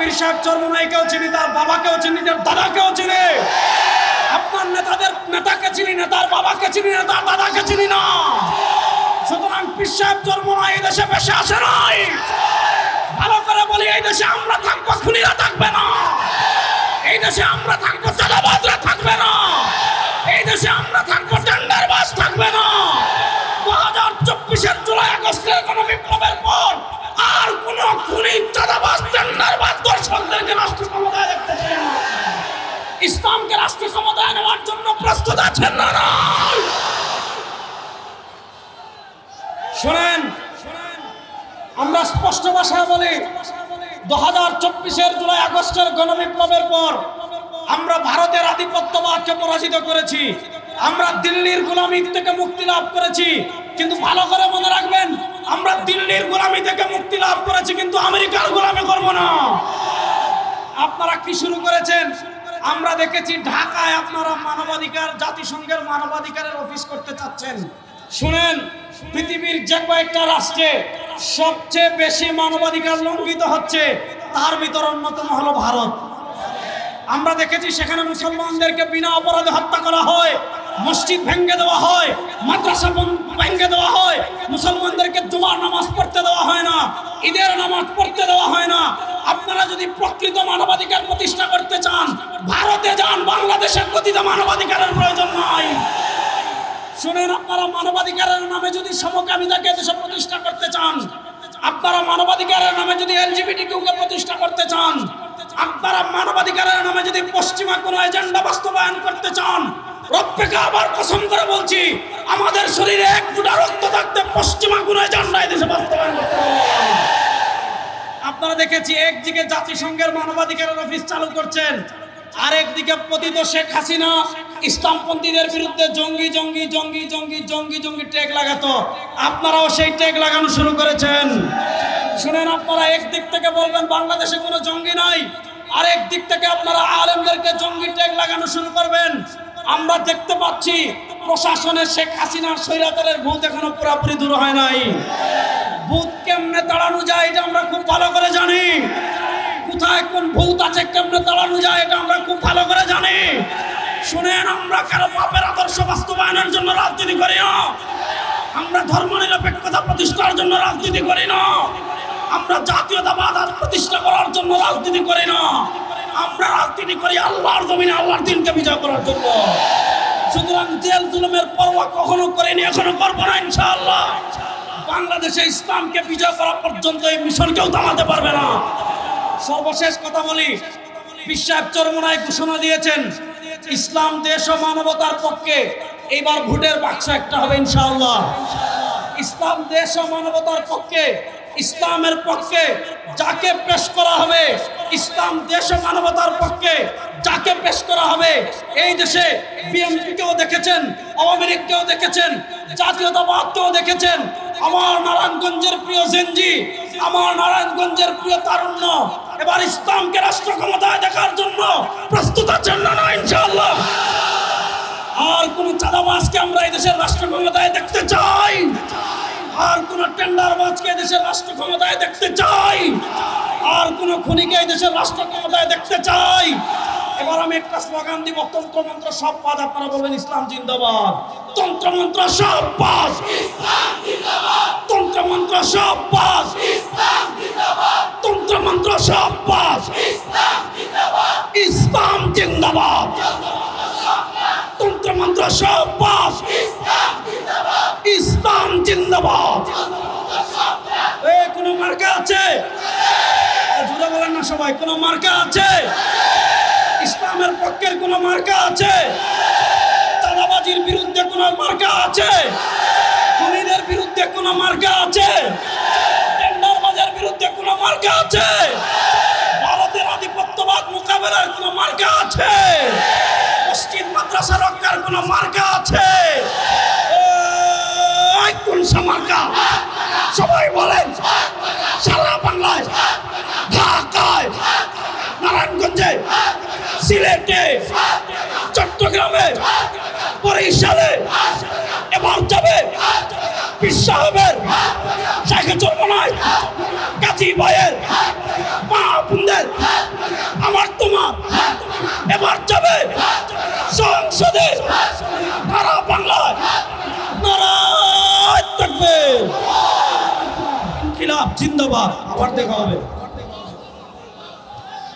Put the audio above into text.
পীর সাহেব চর্মনাইকেও চিনি, তার বাবাকেও চিনি, তার দাদাকেও চিনি। আপনার নেতাদের, নেতাকে চিনি না, তার বাবাকে চিনি না, তার দাদাকে চিনি না। সুতরাং পীর সাহেব চর্মনাই এই দেশে বেশি আসে নাই। ভালো করে বলি, এই দেশে আমরা থাকব, খুনিরা থাকবে না। এই দেশে আমরা থাকব, চাঁদাবাজরা থাকবে না। আছেন না শোনেন, আমরা স্পষ্ট ভাষায় বলি, দু হাজার চব্বিশের জুলাই আগস্টের গণবিপ্লবের পর আমরা ভারতের আধিপত্যবাদকে পরাজিত করেছি। আমরা দিল্লির গোলামি থেকে মুক্তি লাভ করেছি। কিন্তু ভালো করে মনে রাখবেন, আমরা দিল্লির গোলামি থেকে মুক্তি লাভ করেছি, কিন্তু আমেরিকার গোলামি করব না। আপনারা কি শুরু করেছেন? আমরা দেখেছি ঢাকায় আপনারা মানবাধিকার, জাতিসংঘের মানবাধিকারের অফিস করতে চাচ্ছেন। শুনেন, পৃথিবীর যে কয়েকটা রাষ্ট্রে সবচেয়ে বেশি মানবাধিকার লঙ্ঘিত হচ্ছে, তার ভিতর অন্যতম হলো ভারত। আমরা দেখেছি সেখানে মুসলমানদেরকে বিনা অপরাধে হত্যা করা হয়, মসজিদ ভেঙ্গে দেওয়া হয়, মাদ্রাসা ভেঙ্গে দেওয়া হয়, মুসলমানদেরকে জুমার নামাজ পড়তে দেওয়া হয় না, ঈদের নামাজ পড়তে দেওয়া কথিত মানবাধিকারের প্রয়োজন নাই। শুনেন আপনারা, মানবাধিকারের নামে যদি সমকামিতাকে দেশে প্রতিষ্ঠা করতে চান, আপনারা মানবাধিকারের নামে যদি এলজিবিটি কিউকে প্রতিষ্ঠা করতে চান, আপনারা মানবাধিকারের নামে যদি পশ্চিমা কোনো এজেন্ডা বাস্তবায়ন করতে চান, রব্বেকে আবার কসম করে বলছি, আমাদের শরীরে এক ফুটা রক্ত থাকতে পশ্চিমা কোনো এজেন্ডা দেশে বাস্তবায়ন আপনারা দেখেছি, একদিকে জাতিসংঘের মানবাধিকারের অফিস চালু করছেন আরেকদিকে পতিত শেখ হাসিনা ইসলামপন্থীদের বিরুদ্ধে জঙ্গি জঙ্গি জঙ্গি জঙ্গি জঙ্গি জঙ্গি ট্যাগ লাগাতো। আপনারাও সেই ট্যাগ লাগানো শুরু করেছেন। শুনেন আপনারা একদিক থেকে বলবেন বাংলাদেশে কোনো জঙ্গি নাই, আরেক দিক থেকে আপনারা আলেমদেরকে জঙ্গি ট্যাগ লাগানো শুরু করবেন। আমরা দেখতে পাচ্ছি প্রশাসনের শেখ হাসিনার স্বৈরাচারের ভূত এখনও পুরোপুরি দূর হয় নাই। ভূত কেমনে তাড়ানো যায় এটা আমরা খুব ভালো কোথায় কোন ভূত আছে, কেমনে তাড়ানো যায়, এটা আমরা খুব ভালো করে জানি। শুনেন, আমরা কারও পাপের আদর্শ বাস্তবায়নের জন্য রাজনীতি করি না। আমরা ধর্ম নিরপেক্ষতা প্রতিষ্ঠার জন্য রাজনীতি করি না। আমরা জাতীয়তাবাদ প্রতিষ্ঠা করার জন্য রাজনীতি করি না। আমরা রাজনীতি করি আল্লাহর জমিনে, আল্লাহর দিনকে বিজয় করার জন্য। সুতরাং জেল জুলুমের পরোয়া কখনো করিনি, এখনও করব না, ইনশাআল্লাহ। বাংলাদেশে ইসলামকে বিজয় করা পর্যন্ত এই মিশন কেউ থামাতে পারবে না। সর্বশেষ কথা বলি। বিশ্বাস চরমনায় ঘোষণা দিয়েছেন, ইসলাম, দেশ ও মানবতার পক্ষে এইবার ভোটের বাক্স একটা হবে ইনশাআল্লাহ। ইসলাম, দেশ ও মানবতার পক্ষে, ইসলামের পক্ষে যাকে পেশ করা হবে, ইসলাম, দেশ ও মানবতার পক্ষে যাকে পেশ করা হবে, এই দেশে বিএনপিকেও দেখেছেন, আওয়ামী লীগকেও দেখেছেন, জাতীয়তাবাদকেও দেখেছেন। আমার নারায়ণগঞ্জের প্রিয় জেনজি আমার নারায়ণগঞ্জের প্রিয় তারুণ্য এবার ইসলামকে রাষ্ট্র ক্ষমতায় দেখার জন্য প্রস্তুত আছেন না না ইনশাআল্লাহ? আর কোন চাঁদাবাজকে আমরা এই দেশের রাষ্ট্র ক্ষমতায় দেখতে চাই? আর কোন টেন্ডারবাজকে এই দেশের রাষ্ট্র ক্ষমতায় দেখতে চাই? আর কোন খুনিকে এই দেশের রাষ্ট্র ক্ষমতায় দেখতে চাই? এবার আমি একটা স্লোগান দিব তন্ত্রমন্ত্র সব পাদ আপনারা বলবেন ইসলাম জিন্দাবাদ। তন্ত্রমন্ত্র সব পাস তন্ত্রমন্ত্র সব পাস তন্ত্রমন্ত্র সব পাস ইসলাম জিন্দাবাদ তন্ত্রমন্ত্র সব পাস ইসলাম জিন্দাবাদ। এ, কোনো মার্কা আছে? জুড়ে বলেন না সবাই, কোনো মার্কা আছে? ইসলামের পক্ষের কোনো মার্কা আছে? চাঁদাবাজির বিরুদ্ধে কোনো মার্কা আছে? খুনিদের বিরুদ্ধে কোনো মার্কা আছে? টেন্ডারবাজের বিরুদ্ধে কোনো মার্কা আছে? ভারতের আধিপত্যবাদ মোকাবেলার কোনো মার্কা আছে? মসজিদ, মাদ্রাসা রক্ষার কোনো মার্কা হিংসা সবাই বলেন, সারা বাংলায়, ঢাকায়, নারায়ণগঞ্জে, সিলেটে, চট্টগ্রামে, বরিশালে, এবার যাবে বিশ্বাহবের শেখে চর্মনায়, কাজী ভাইয়ের, মা বোনদের, আমার তোমার, এবার যাবে সংসদে। জিন্দাবাদ। আবার দেখা হবে।